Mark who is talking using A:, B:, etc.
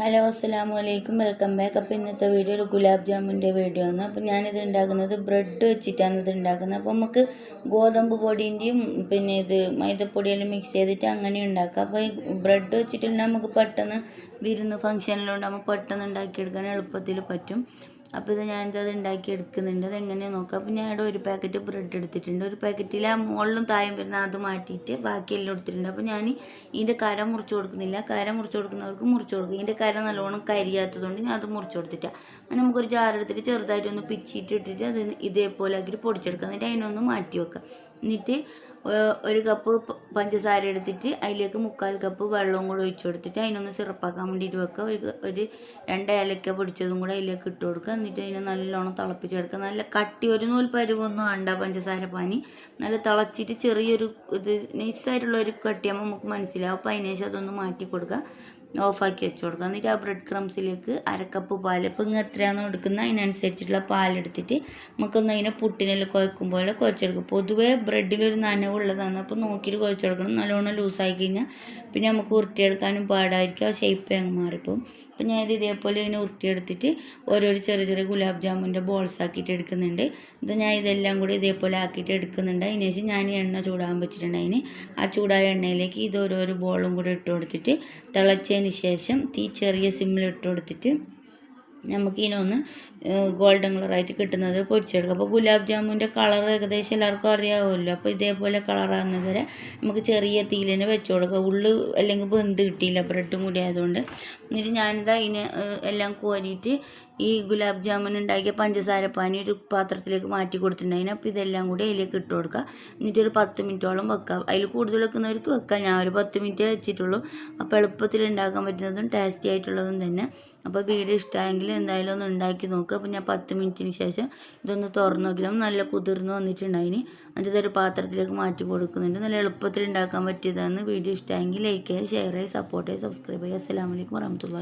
A: Hello അസ്സാം വലൈക്കും welcome back. അപ്പോൾ ഇന്നത്തെ വീഡിയോ ഒരു ഗുലാബ് ജാമുന്റെ വീഡിയോ ആണ്. അപ്പോൾ ഞാനിത് ഉണ്ടാക്കുന്നത് ബ്രെഡ് വെച്ചിട്ടാണ് ഇത് ഉണ്ടാക്കുന്നത് അപ്പോൾ നമുക്ക് ഗോതമ്പ് പൊടിന്റെയും പിന്നെ ഇത് മൈദപ്പൊടിയെല്ലാം മിക്സ് ചെയ്തിട്ട് അങ്ങനെ ഉണ്ടാക്കാം അപ്പോൾ ഈ ബ്രെഡ് വെച്ചിട്ടുണ്ടെങ്കിൽ നമുക്ക് പെട്ടെന്ന് വിരുന്ന് ഫംഗ്ഷനിലുണ്ടാകുമ്പോൾ പെട്ടെന്ന് ഉണ്ടാക്കിയെടുക്കാൻ എളുപ്പത്തിൽ പറ്റും. അപ്പോൾ ഇത് ഞാനിത് ഉണ്ടാക്കി എടുക്കുന്നുണ്ട് അത് എങ്ങനെയാണ് നോക്കാം. അപ്പോൾ ഞാൻ ഇവിടെ ഒരു പാക്കറ്റ് ബ്രെഡ് എടുത്തിട്ടുണ്ട്. ഒരു പാക്കറ്റിൽ ആ മുകളിലും താഴെ വരുന്ന അത് മാറ്റിയിട്ട് ബാക്കിയെല്ലാം എടുത്തിട്ടുണ്ട്. അപ്പോൾ ഞാൻ ഇതിന്റെ കര മുറിച്ച് കൊടുക്കുന്നില്ല. കര മുറിച്ച് കൊടുക്കുന്നവർക്ക് മുറിച്ച് കൊടുക്കും. ഇതിന്റെ കര നല്ലോണം കരിയാത്തതുകൊണ്ട് ഞാൻ അത് മുറിച്ച് കൊടുത്തിട്ടാണ് അങ്ങനെ നമുക്കൊരു ജാർ എടുത്തിട്ട് ചെറുതായിട്ട് ഒന്ന് പിച്ചിട്ട് ഇട്ടിട്ട് അത് ഇതേപോലെ ആക്കിയിട്ട് പൊടിച്ചെടുക്കാം. എന്നിട്ട് അതിനൊന്ന് മാറ്റി വെക്കാം. എന്നിട്ട് ഒരു കപ്പ് പഞ്ചസാര എടുത്തിട്ട് അതിലേക്ക് മുക്കാൽ കപ്പ് വെള്ളവും കൂടെ ഒഴിച്ചു കൊടുത്തിട്ട് അതിനൊന്ന് സിറപ്പാക്കാൻ വേണ്ടിയിട്ട് വെക്കുക. ഒരു ഒരു രണ്ട് ഏലക്ക പൊടിച്ചതും കൂടെ അതിലേക്ക് ഇട്ട് കൊടുക്കുക. എന്നിട്ട് അതിനെ നല്ലോണം തിളപ്പിച്ചെടുക്കുക. നല്ല കട്ടി ഒരു നൂൽ പരുവൊന്നും വേണ്ട പഞ്ചസാര പാനി. നല്ല തിളച്ചിട്ട് ചെറിയൊരു ഇത് നൈസായിട്ടുള്ള ഒരു കട്ടിയാകുമ്പോൾ നമുക്ക് മനസ്സിലാവും. അപ്പോൾ അതിനേശം അതൊന്ന് മാറ്റി കൊടുക്കുക. ഓഫാക്കി വെച്ച് കൊടുക്കുക എന്നിട്ട് ആ ബ്രെഡ് ക്രംസിലേക്ക് അരക്കപ്പ് പാൽ ഇപ്പം ഇങ്ങ് എത്രയാണോ എടുക്കുന്നത് അതിനനുസരിച്ചിട്ടുള്ള പാലെടുത്തിട്ട് നമുക്കൊന്ന് അതിനെ പുട്ടിനെല്ലാം കുഴക്കും പോലെ കുഴച്ചെടുക്കും. പൊതുവേ ബ്രെഡിലൊരു നനവുള്ളതാണ്. അപ്പോൾ നോക്കിയിട്ട് കുഴച്ചെടുക്കണം. നല്ലോണം ലൂസായി കഴിഞ്ഞാൽ പിന്നെ നമുക്ക് ഉരുട്ടിയെടുക്കാനും പാടായിരിക്കും. ആ ഷേപ്പ് അങ്ങ് മാറിപ്പോവും. അപ്പം ഞാൻ ഇത് ഇതേപോലെ ഇങ്ങനെ ഉരുട്ടിയെടുത്തിട്ട് ഓരോരോ ചെറിയ ചെറിയ ഗുലാബ് ജാമുന്റെ ബോൾസ് ആക്കിയിട്ട് എടുക്കുന്നുണ്ട്. ഇത് ഞാൻ ഇതെല്ലാം കൂടി ഇതേപോലെ ആക്കിയിട്ട് എടുക്കുന്നുണ്ട്. അതിന് ശേഷം ഞാൻ എണ്ണ ചൂടാൻ വെച്ചിട്ടുണ്ട് അതിന്. ആ ചൂടായ എണ്ണയിലേക്ക് ഇത് ഓരോരോ ബോളും കൂടി ഇട്ട് കൊടുത്തിട്ട് തിളച്ചതിന് ശേഷം തീ ചെറിയ സിമ്മിലിട്ട് കൊടുത്തിട്ട് നമുക്ക് ഗോൾഡൻ കളറായിട്ട് കിട്ടുന്നത് പൊരിച്ചെടുക്കുക അപ്പോൾ ഗുലാബ് ജാമുന്റെ കളർ ഏകദേശം എല്ലാവർക്കും അറിയാവുമല്ലോ അപ്പോൾ ഇതേപോലെ കളറാകുന്നത് വരെ നമുക്ക് ചെറിയ തീലിനെ വെച്ച് കൊടുക്കുക ഉള്ളു അല്ലെങ്കിൽ ബന്ധ് കിട്ടിയില്ല ബ്രെഡും കൂടി ആയതുകൊണ്ട്. എന്നിട്ട് ഞാനിത് ഏഹ്, എല്ലാം കോരിയിട്ട് ഈ ഗുലാബ് ജാമുൻ ഉണ്ടാക്കിയ പഞ്ചസാര പാനി ഒരു പാത്രത്തിലേക്ക് മാറ്റി കൊടുത്തിട്ടുണ്ടായിന്. അപ്പോൾ ഇതെല്ലാം കൂടി അതിലേക്ക് ഇട്ട് കൊടുക്കുക എന്നിട്ട് ഒരു പത്ത് മിനിറ്റോളം വെക്കാം. അതിൽ കൂടുതൽ വെക്കുന്നവർക്ക് വെക്കാം. ഞാൻ ഒരു പത്ത് മിനിറ്റ് വെച്ചിട്ടുള്ളൂ. അപ്പോൾ എളുപ്പത്തിൽ ഉണ്ടാക്കാൻ പറ്റുന്നതും ടേസ്റ്റി ആയിട്ടുള്ളതും തന്നെ. അപ്പോൾ വീഡിയോ ഇഷ്ടമായെങ്കിൽ എന്തായാലും ഒന്ന് ഉണ്ടാക്കി നോക്കുക അപ്പോൾ ഞാൻ പത്ത് മിനിറ്റിന് ശേഷം ഇതൊന്ന് തുറന്നു നോക്കിയാൽ നല്ല കുതിർന്ന് വന്നിട്ടുണ്ടായിന്. എന്നിട്ട് ഇതൊരു പാത്രത്തിലേക്ക് മാറ്റി കൊടുക്കുന്നുണ്ട്. നല്ല എളുപ്പത്തിൽ ഉണ്ടാക്കാൻ പറ്റിയതാണ് വീഡിയോ ഇഷ്ടമായെങ്കിൽ ലൈക്ക് ചെയ്യുക ഷെയർ ചെയ്യുക സപ്പോർട്ട് ചെയ്യുക സബ്സ്ക്രൈബ് ചെയ്യുക. അസ്സലാമു അലൈക്കും വറഹമത്തുള്ളാഹി